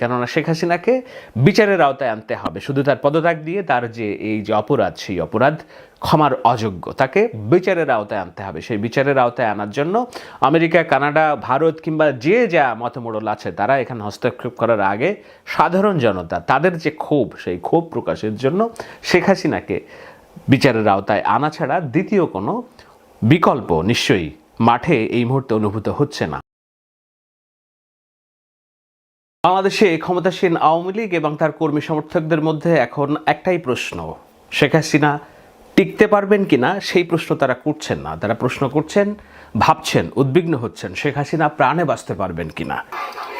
কেননা শেখ হাসিনাকে বিচারের আওতায় আনতে হবে। শুধু তার পদত্যাগ দিয়ে তার যে, এই যে অপরাধ, সেই অপরাধ ক্ষমার অযোগ্য, তাকে বিচারের আওতায় আনতে হবে। সেই বিচারের আওতায় আনার জন্য আমেরিকা, কানাডা, ভারত কিংবা যে যা মতমোড়ল আছে, তারা এখানে হস্তক্ষেপ করার আগে সাধারণ জনতা, তাদের যে ক্ষোভ, সেই ক্ষোভ প্রকাশের জন্য শেখ হাসিনাকে বিচারের আওতায় আনা ছাড়া দ্বিতীয় কোনো বিকল্প নিশ্চয়ই মাঠে এই মুহূর্তে অনুভূত হচ্ছে না। বাংলাদেশে ক্ষমতাসীন আওয়ামী লীগ এবং তার কর্মী সমর্থকদের মধ্যে এখন একটাই প্রশ্ন। শেখ হাসিনা টিকতে পারবেন কিনা সেই প্রশ্ন তারা করছেন না। তারা প্রশ্ন করছেন, ভাবছেন, উদ্বিগ্ন হচ্ছেন, শেখ হাসিনা প্রাণে বাঁচতে পারবেন কিনা? হ্যাঁ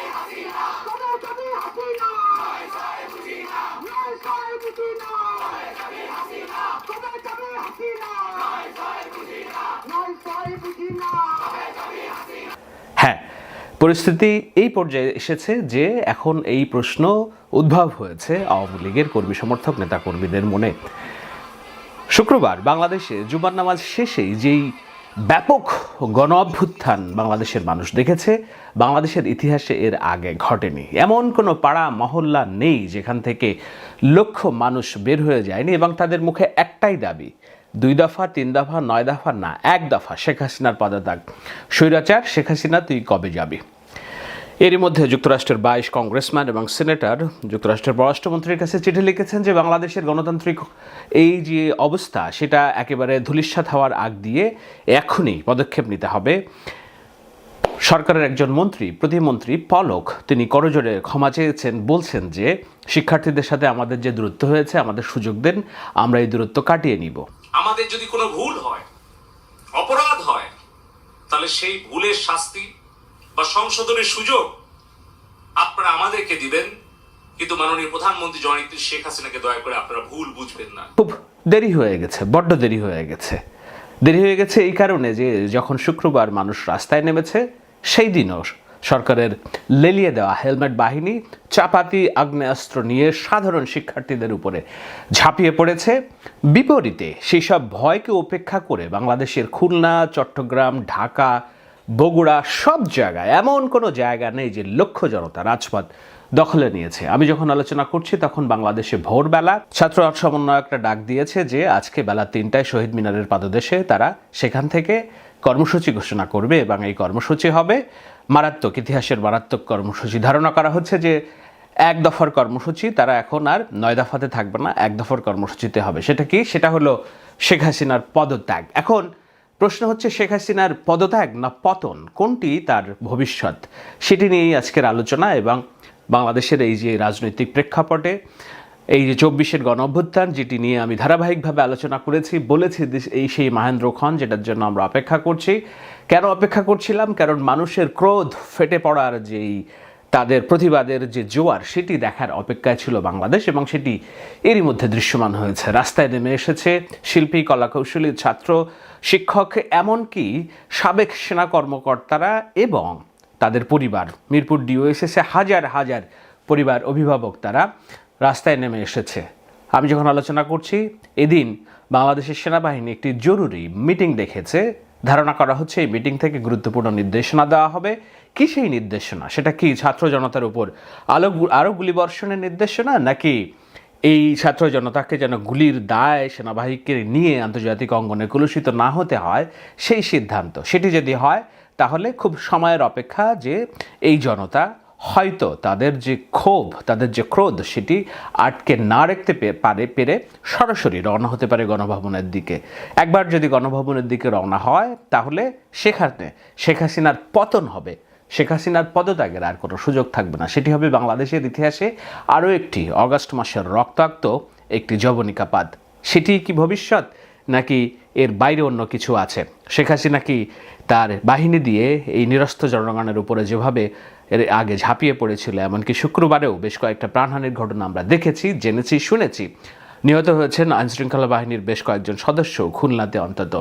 পরিস্থিতি এই পর্যায়ে এসেছে যে এখন এই প্রশ্ন উদ্ভব হয়েছে আওয়ামী লীগের কর্মী সমর্থক নেতা কর্মীদের মনে। শুক্রবার বাংলাদেশে জুমার নামাজ শেষেই যেই ব্যাপক গণ অভ্যুত্থান বাংলাদেশের মানুষ দেখেছে, বাংলাদেশের ইতিহাসে এর আগে ঘটেনি। এমন কোনো পাড়া, মহল্লা নেই যেখান থেকে লক্ষ মানুষ বের হয়ে যায়নি এবং তাদের মুখে একটাই দাবি, দুই দফা, তিন দফা, নয় দফা না, এক দফা শেখ হাসিনার পদত্যাগ। স্বৈরাচার, শেখ হাসিনা, তুই কবে যাবি? এরই মধ্যে যুক্তরাষ্ট্রের বাইশ কংগ্রেসম্যান এবং সিনেটর, যুক্তরাষ্ট্রের পররাষ্ট্রমন্ত্রীর কাছে চিঠি লিখেছেন যে বাংলাদেশের গণতান্ত্রিক এই যে অবস্থা, সেটা একেবারে ধূলিসাৎ হওয়ার আগ দিয়ে এখনই পদক্ষেপ নিতে হবে। সরকারের একজন মন্ত্রী, প্রতিমন্ত্রী পলক, তিনি করজোরে ক্ষমা চেয়েছেন, বলছেন যে, শিক্ষার্থীদের সাথে আমাদের যে দূরত্ব হয়েছে, আমাদের সুযোগ দেন, আমরা এই দূরত্ব কাটিয়ে নিব। আমাদের যদি কোনো ভুল হয়, অপরাধ হয়, তাহলে সেই ভুলের শাস্তি বা সংশোধনের সুযোগ আপনারা আমাদেরকে দিবেন, কিন্তু মাননীয় প্রধানমন্ত্রী জননেত্রী শেখ হাসিনাকে দয়া করে আপনারা ভুল বুঝবেন না। খুব দেরি হয়ে গেছে, বড্ড দেরি হয়ে গেছে। দেরি হয়ে গেছে এই কারণে যে যখন শুক্রবার মানুষ রাস্তায় নেমেছে, সেই দিনও সরকারের লেলিয়ে দেওয়া হেলমেট বাহিনী, চাপাতি, আগ্নেয়াস্ত্র নিয়ে সাধারণ শিক্ষার্থীদের উপরে ঝাঁপিয়ে পড়েছে। বিপরীতে সেই সব ভয়কে উপেক্ষা করে বাংলাদেশের খুলনা, চট্টগ্রাম, ঢাকা বগুড়া সব জায়গায়, এমন কোনো জায়গা নেই যে লক্ষ্য জনতা রাজপথ দখলে নিয়েছে। আমি যখন আলোচনা করছি তখন বাংলাদেশে ভোরবেলা ছাত্র সমন্বয়করা ডাক দিয়েছে যে আজকে বেলা তিনটায় শহীদ মিনারের পাদদেশে তারা সেখান থেকে কর্মসূচি ঘোষণা করবে এবং এই কর্মসূচি হবে। মারাত্মক, ইতিহাসের মারাত্মক কর্মসূচি ধারণা করা হচ্ছে যে এক দফার কর্মসূচি তারা এখন আর নয় দফাতে থাকবে না, এক দফার কর্মসূচিতে হবে। সেটা কি? সেটা হলো শেখ হাসিনার পদত্যাগ। এখন প্রশ্ন হচ্ছে, শেখ হাসিনার পদত্যাগ না পতন? কোনটি তার ভবিষ্যৎ? সেটি নিয়েই আজকের আলোচনা এবং বাংলাদেশের এই যে রাজনৈতিক প্রেক্ষাপটে, এই যে চব্বিশের গণ অভ্যুত্থান, যেটি নিয়ে আমি ধারাবাহিকভাবে আলোচনা করেছি, বলেছি এই সেই মহেন্দ্র খন, যেটার জন্য আমরা অপেক্ষা করছি। কেন অপেক্ষা করছিলাম? কারণ মানুষের ক্রোধ ফেটে পড়ার যেই তাদের প্রতিবাদের যে জোয়ার, সেটি দেখার অপেক্ষায় ছিল বাংলাদেশ এবং সেটি এরই মধ্যে দৃশ্যমান হয়েছে। রাস্তায় নেমে এসেছে শিল্পী, কলাকৌশলী, ছাত্র, শিক্ষক, এমনকি সাবেক সেনা কর্মকর্তারা এবং তাদের পরিবার। মিরপুর ডিওএসএসে হাজার হাজার পরিবার অভিভাবক তারা রাস্তায় নেমে এসেছে। আমি যখন আলোচনা করছি, এদিন বাংলাদেশের সেনাবাহিনী একটি জরুরি মিটিং ডেকেছে ধারণা করা হচ্ছে এই মিটিং থেকে গুরুত্বপূর্ণ নির্দেশনা দেওয়া হবে। কি সেই নির্দেশনা? সেটা কি ছাত্র জনতার উপর আলো আরও গুলিবর্ষণের নির্দেশনা, নাকি এই ছাত্র জনতাকে যেন গুলির দায় সেনাবাহিনীকে নিয়ে আন্তর্জাতিক অঙ্গনে কলুষিত না হতে হয়, সেই সিদ্ধান্ত? সেটি যদি হয়, তাহলে খুব সময়ের অপেক্ষা যে এই জনতা হয়তো তাদের যে ক্ষোভ, তাদের যে ক্রোধ, সেটি আটকে না রাখতে পারে, পেরে সরাসরি রওনা হতে পারে গণভবনের দিকে। একবার যদি গণভবনের দিকে রওনা হয়, তাহলে সেখানে শেখ হাসিনার পতন হবে। শেখ হাসিনার পদত্যাগের আর কোনো সুযোগ থাকবে না। সেটি হবে বাংলাদেশের ইতিহাসে আরও একটি অগস্ট মাসের রক্তাক্ত একটি জবনিকাপাত সেটি কি ভবিষ্যৎ, নাকি এর বাইরে অন্য কিছু আছে? শেখ হাসিনা কি তার বাহিনী দিয়ে এই নিরস্ত জনগণের উপরে যেভাবে এর আগে ঝাঁপিয়ে পড়েছিল, এমনকি শুক্রবারেও বেশ কয়েকটা প্রাণহানির ঘটনা আমরা দেখেছি, জেনেছি, শুনেছি। নিহত হয়েছেন আইনশৃঙ্খলা বাহিনীর বেশ কয়েকজন সদস্য খুলনাতে অন্তত।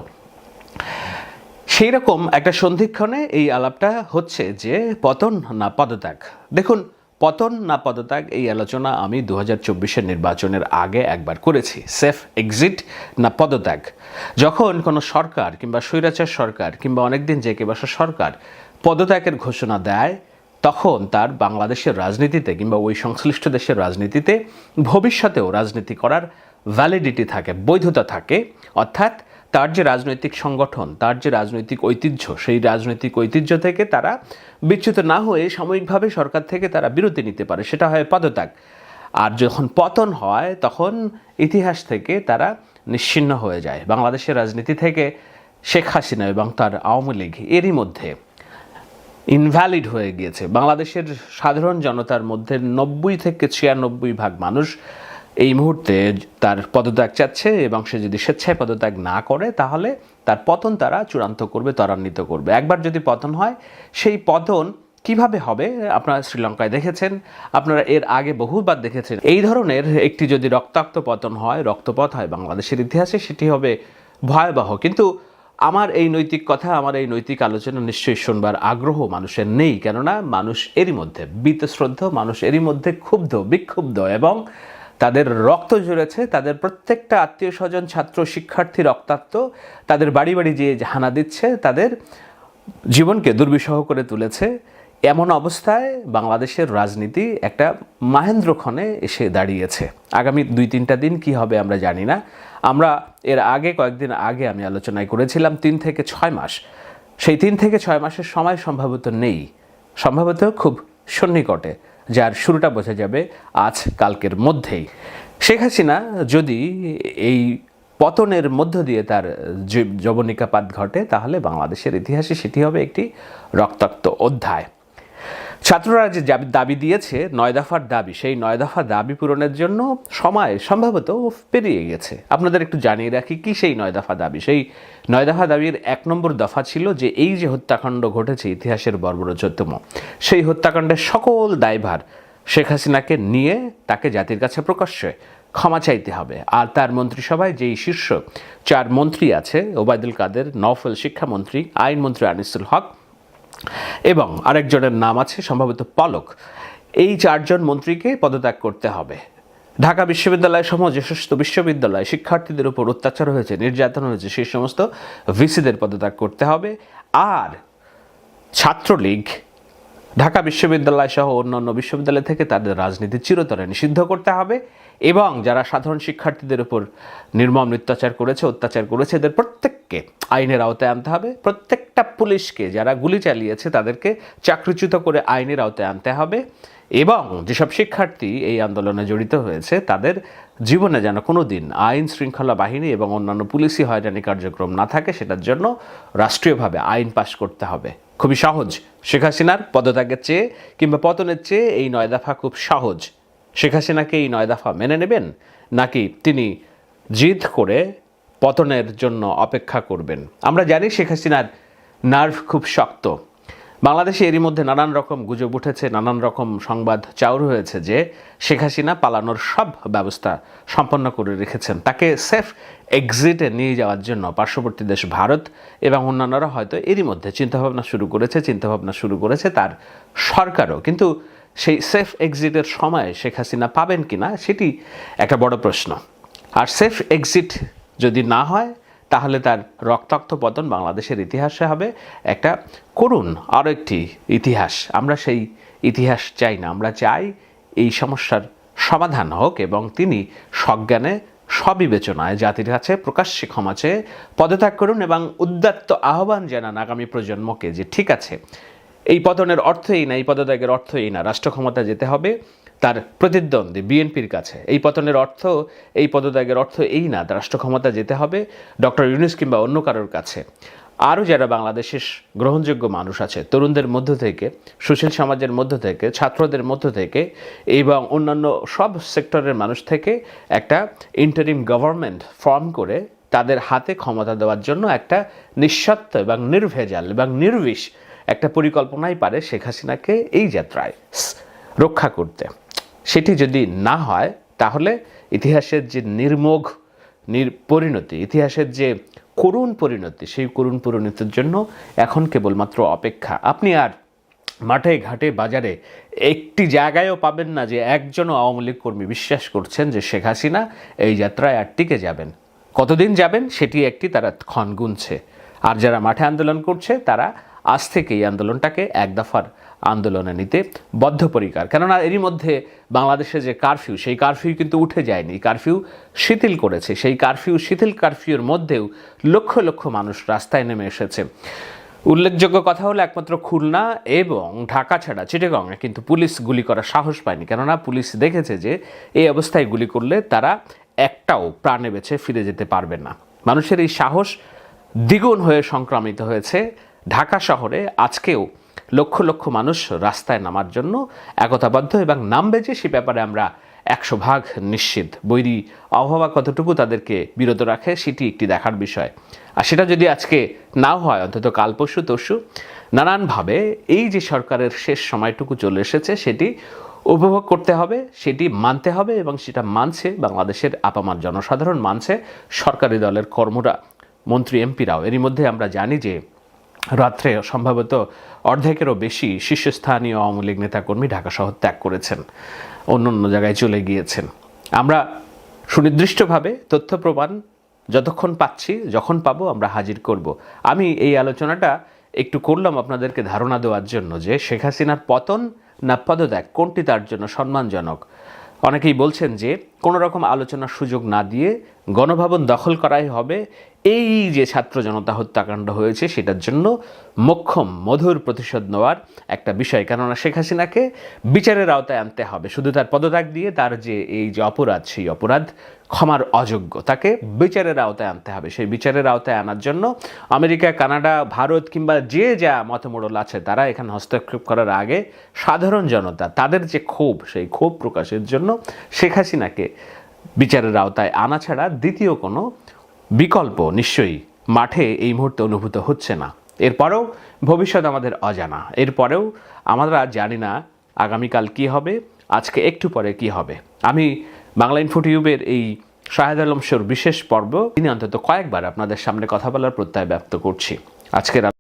সেই রকম একটা সন্ধিক্ষণে এই আলাপটা হচ্ছে যে পতন না পদত্যাগ। দেখুন, পতন না পদত্যাগ এই আলোচনা আমি দু হাজার নির্বাচনের আগে একবার করেছি। সেফ এক্সিট না পদত্যাগ। যখন কোনো সরকার কিংবা স্বৈরাচার সরকার কিংবা অনেকদিন জেকে বসা সরকার পদত্যাগের ঘোষণা দেয় তখন তার বাংলাদেশের রাজনীতিতে কিংবা ওই সংশ্লিষ্ট দেশের রাজনীতিতে ভবিষ্যতেও রাজনীতি করার ভ্যালিডিটি থাকে, বৈধতা থাকে। অর্থাৎ তার যে রাজনৈতিক সংগঠন, তার যে রাজনৈতিক ঐতিহ্য, সেই রাজনৈতিক ঐতিহ্য থেকে তারা বিচ্যুত না হয়ে সাময়িকভাবে সরকার থেকে তারা বিরতি নিতে পারে, সেটা হয় পদত্যাগ। আর যখন পতন হয়, তখন ইতিহাস থেকে তারা নিশ্চিহ্ন হয়ে যায়। বাংলাদেশের রাজনীতি থেকে শেখ হাসিনা এবং তার আওয়ামী লীগ এরই মধ্যে ইনভ্যালিড হয়ে গিয়েছে। বাংলাদেশের সাধারণ জনতার মধ্যে নব্বই থেকে ছিয়ানব্বই ভাগ মানুষ এই মুহূর্তে তার পদত্যাগ চাচ্ছে এবং সে যদি স্বেচ্ছায় পদত্যাগ না করে, তাহলে তার পতন তারা চূড়ান্ত করবে, ত্বরান্বিত করবে। একবার যদি পতন হয়, সেই পতন কীভাবে হবে আপনারা শ্রীলঙ্কায় দেখেছেন। আপনারা এর আগে বহুবার দেখেছেন। এই ধরনের একটি যদি রক্তাক্ত পতন হয়, রক্তপথ হয় বাংলাদেশের ইতিহাসে, সেটি হবে ভয়াবহ। কিন্তু আমার এই নৈতিক কথা, আমার এই নৈতিক আলোচনা নিশ্চয়ই শুনবার আগ্রহ মানুষের নেই। কেননা মানুষ এরই মধ্যে বীতশ্রদ্ধ, মানুষ এরই মধ্যে ক্ষুব্ধ, বিক্ষুব্ধ এবং তাদের রক্ত জুড়েছে তাদের প্রত্যেকটা আত্মীয় স্বজন, ছাত্র, শিক্ষার্থী রক্তাক্ত, তাদের বাড়ি বাড়ি যেয়ে হানা দিচ্ছে, তাদের জীবনকে দুর্বিষহ করে তুলেছে। এমন অবস্থায় বাংলাদেশের রাজনীতি একটা মাহেন্দ্রক্ষণে এসে দাঁড়িয়েছে। আগামী দুই তিনটা দিন কি হবে আমরা জানি না। আমরা এর আগে, কয়েকদিন আগে আমি আলোচনায় করেছিলাম তিন থেকে ছয় মাস। সেই তিন থেকে ছয় মাসের সময় সম্ভবত নেই। সম্ভবত খুব সন্নিকটে, যার শুরুটা বোঝা যাবে আজ কালকের মধ্যেই। শেখ হাসিনা যদি এই পতনের মধ্য দিয়ে তার যবনিকাপাত ঘটে, তাহলে বাংলাদেশের ইতিহাসে সেটি হবে একটি রক্তাক্ত অধ্যায়। ছাত্ররা যে দাবি- দিয়েছে, নয় দফার দাবি, সেই নয় দফা দাবি পূরণের জন্য সময় সম্ভবত পেরিয়ে গেছে। আপনাদের একটু জানিয়ে রাখি, কি সেই নয় দফা দাবি? সেই নয় দফা দাবির এক নম্বর দফা ছিল যে এই যে হত্যাকাণ্ড ঘটেছে ইতিহাসের বর্বরোচ্চতম সেই হত্যাকাণ্ডের সকল দায়ভার শেখ হাসিনাকে নিয়ে তাকে জাতির কাছে প্রকাশ্যে ক্ষমা চাইতে হবে। আর তার মন্ত্রিসভায় যেই শীর্ষ চার মন্ত্রী আছে, ওবায়দুল কাদের, নওফেল শিক্ষামন্ত্রী, আইনমন্ত্রী আনিসুল হক এবং আরেকজনের নাম আছে, সম্ভবত পালক। এই চারজন মন্ত্রীকে পদত্যাগ করতে হবে। ঢাকা বিশ্ববিদ্যালয় সহ সমস্ত বিশ্ববিদ্যালয় শিক্ষার্থীদের উপর অত্যাচার হয়েছে, নির্যাতন হয়েছে, সেই সমস্ত ভিসিদের পদত্যাগ করতে হবে। আর ছাত্রলীগ ঢাকা বিশ্ববিদ্যালয় সহ অন্যান্য বিশ্ববিদ্যালয় থেকে তাদের রাজনীতি চিরতরে নিষিদ্ধ করতে হবে এবং যারা সাধারণ শিক্ষার্থীদের উপর নির্মম অত্যাচার করেছে অত্যাচার করেছে, এদের প্রত্যেককে আইনের আওতায় আনতে হবে। প্রত্যেকটা পুলিশকে যারা গুলি চালিয়েছে, তাদেরকে চাকরিচ্যুত করে আইনের আওতায় আনতে হবে এবং যেসব শিক্ষার্থী এই আন্দোলনে জড়িত হয়েছে, তাদের জীবনে যেন কোনো দিন আইন শৃঙ্খলা বাহিনী এবং অন্যান্য পুলিশি হয়রানি কার্যক্রম না থাকে, সেটার জন্য রাষ্ট্রীয়ভাবে আইন পাশ করতে হবে। খুবই সহজ। শেখ হাসিনার পদত্যাগের চেয়ে কিংবা পতনের চেয়ে এই নয় দফা খুব সহজ। শেখ হাসিনাকে এই নয় দফা মেনে নেবেন নাকি তিনি জিদ করে পতনের জন্য অপেক্ষা করবেন? আমরা জানি শেখ হাসিনার নার্ভ খুব শক্ত। বাংলাদেশে এরই মধ্যে নানান রকম গুজব উঠেছে, নানান রকম সংবাদ চাউর হয়েছে যে শেখ হাসিনা পালানোর সব ব্যবস্থা সম্পন্ন করে রেখেছেন। তাকে সেফ এক্সিটে নিয়ে যাওয়ার জন্য পার্শ্ববর্তী দেশ ভারত এবং অন্যান্যরা হয়তো এরই মধ্যে চিন্তাভাবনা শুরু করেছে, চিন্তাভাবনা শুরু করেছে তার সরকারও। কিন্তু সেই সেফ এক্সিটের সময় শেখ হাসিনা পাবেন কি না সেটি একটা বড় প্রশ্ন। আর সেফ এক্সিট যদি না হয় তাহলে তার রক্তাক্ত পতন বাংলাদেশের ইতিহাসে হবে। একটা করুণ আরও একটি ইতিহাস। আমরা সেই ইতিহাস চাই না, আমরা চাই এই সমস্যার সমাধান হোক এবং তিনি সজ্ঞানে সবিবেচনায় জাতির কাছে প্রকাশ্যে ক্ষমা চেয়ে পদত্যাগ করুন এবং উদ্যাত্ত আহ্বান জানান আগামী প্রজন্মকে যে ঠিক আছে, এই পতনের অর্থ এই না, এই পদত্যাগের অর্থ এই না রাষ্ট্র ক্ষমতা যেতে হবে। তার প্রতিদ্বন্দ্বী বিএনপির কাছে। এই পতনের অর্থ, এই পদত্যাগের অর্থ এই না রাষ্ট্র ক্ষমতা যেতে হবে ডক্টর ইউনুস কিংবা অন্য কারোর কাছে। আরও যারা বাংলাদেশের গ্রহণযোগ্য মানুষ আছে, তরুণদের মধ্য থেকে, সুশীল সমাজের মধ্য থেকে, ছাত্রদের মধ্য থেকে এবং অন্যান্য সব সেক্টরের মানুষ থেকে একটা ইন্টারিম গভর্নমেন্ট ফর্ম করে তাদের হাতে ক্ষমতা দেওয়ার জন্য একটা নিঃস্বার্থ এবং নির্ভেজাল এবং নির্বিষ একটা পরিকল্পনাই পারে শেখ হাসিনাকে এই যাত্রায় রক্ষা করতে। সেটি যদি না হয়, তাহলে ইতিহাসের যে নির্মোঘ নির পরিণতি, ইতিহাসের যে করুণ পরিণতি, সেই করুণ পরিণতির জন্য এখন কেবলমাত্র অপেক্ষা। আপনি আর মাঠে, ঘাটে, বাজারে একটি জায়গায়ও পাবেন না যে একজনও আওয়ামী লীগ কর্মী বিশ্বাস করছেন যে শেখ হাসিনা এই যাত্রায় আর টিকে যাবেন। কতদিন যাবেন সেটি একটি তারা ক্ষণ গুনছে। আর যারা মাঠে আন্দোলন করছে, তারা আজ থেকে এই আন্দোলনটাকে এক দফার আন্দোলনে নিতে বদ্ধপরিকার। কেননা এরই মধ্যে বাংলাদেশে যে কারফিউ, সেই কারফিউ কিন্তু উঠে যায়নি। কারফিউ শিথিল করেছে। সেই কারফিউ, শিথিল কারফিউর মধ্যেও লক্ষ লক্ষ মানুষ রাস্তায় নেমে এসেছে। উল্লেখযোগ্য কথা হলো একমাত্র খুলনা এবং ঢাকা ছাড়া চিটেগংয়ে কিন্তু পুলিশ গুলি করার সাহস পায়নি। কেননা পুলিশ দেখেছে যে এই অবস্থায় গুলি করলে তারা একটাও প্রাণে বেছে ফিরে যেতে পারবে না। মানুষের এই সাহস দ্বিগুণ হয়ে সংক্রামিত হয়েছে ঢাকা শহরে। আজকেও লক্ষ লক্ষ মানুষ রাস্তায় নামার জন্য একতাবদ্ধ এবং নামবে যে সে ব্যাপারে আমরা একশো ভাগ নিশ্চিত। বৈরী আবহাওয়া কতটুকু তাদেরকে বিরত রাখে সেটি একটি দেখার বিষয়। আর সেটা যদি আজকে নাও হয়, অন্তত কাল পরশু, তরশু, নানানভাবে এই যে সরকারের শেষ সময়টুকু চলে এসেছে, সেটি উপভোগ করতে হবে, সেটি মানতে হবে এবং সেটা মানছে বাংলাদেশের আপামার জনসাধারণ, মানছে সরকারি দলের কর্মরা মন্ত্রী এমপিরাও এরই মধ্যে আমরা জানি যে রাত্রে সম্ভবত অর্ধেকেরও বেশি শীর্ষস্থানীয় আওয়ামী লীগ নেতাকর্মী ঢাকা শহর ত্যাগ করেছেন, অন্য অন্য জায়গায় চলে গিয়েছেন। আমরা সুনির্দিষ্টভাবে তথ্য প্রমাণ যতক্ষণ পাচ্ছি, যখন পাবো আমরা হাজির করব। আমি এই আলোচনাটা একটু করলাম আপনাদেরকে ধারণা দেওয়ার জন্য যে শেখ হাসিনার পতন না পদত্যাগ কোনটি তার জন্য সম্মানজনক? অনেকেই বলছেন যে কোনো রকম আলোচনার সুযোগ না দিয়ে গণভবন দখল করাই হবে। এই যে ছাত্র জনতা হত্যাকাণ্ড হয়েছে, সেটার জন্য মোক্ষম মধুর প্রতিশোধ নেওয়ার একটা বিষয়। কেননা শেখ হাসিনাকে বিচারের আওতায় আনতে হবে। শুধু তার পদত্যাগ দিয়ে তার যে এই যে অপরাধ, সেই অপরাধ ক্ষমার অযোগ্য। তাকে বিচারের আওতায় আনতে হবে। সেই বিচারের আওতায় আনার জন্য আমেরিকা, কানাডা, ভারত কিংবা যে যা মতমোড়ল আছে, তারা এখানে হস্তক্ষেপ করার আগে সাধারণ জনতা, তাদের যে ক্ষোভ, সেই ক্ষোভ প্রকাশের জন্য শেখ হাসিনাকে বিচারের আওতায় আনা ছাড়া দ্বিতীয় কোনো বিকল্প নিশ্চয়ই মাঠে এই মুহূর্তে অনুভূত হচ্ছে না। এরপরেও ভবিষ্যৎ আমাদের অজানা। এরপরেও আমরা জানি না আগামীকাল কি হবে, আজকে একটু পরে কি হবে। আমি বাংলা ইনফোটিউবের এই শাহেদ আলম শোর বিশেষ পর্ব তিনি অন্তত কয়েকবার আপনাদের সামনে কথা বলার প্রত্যয় ব্যক্ত করছি। আজকের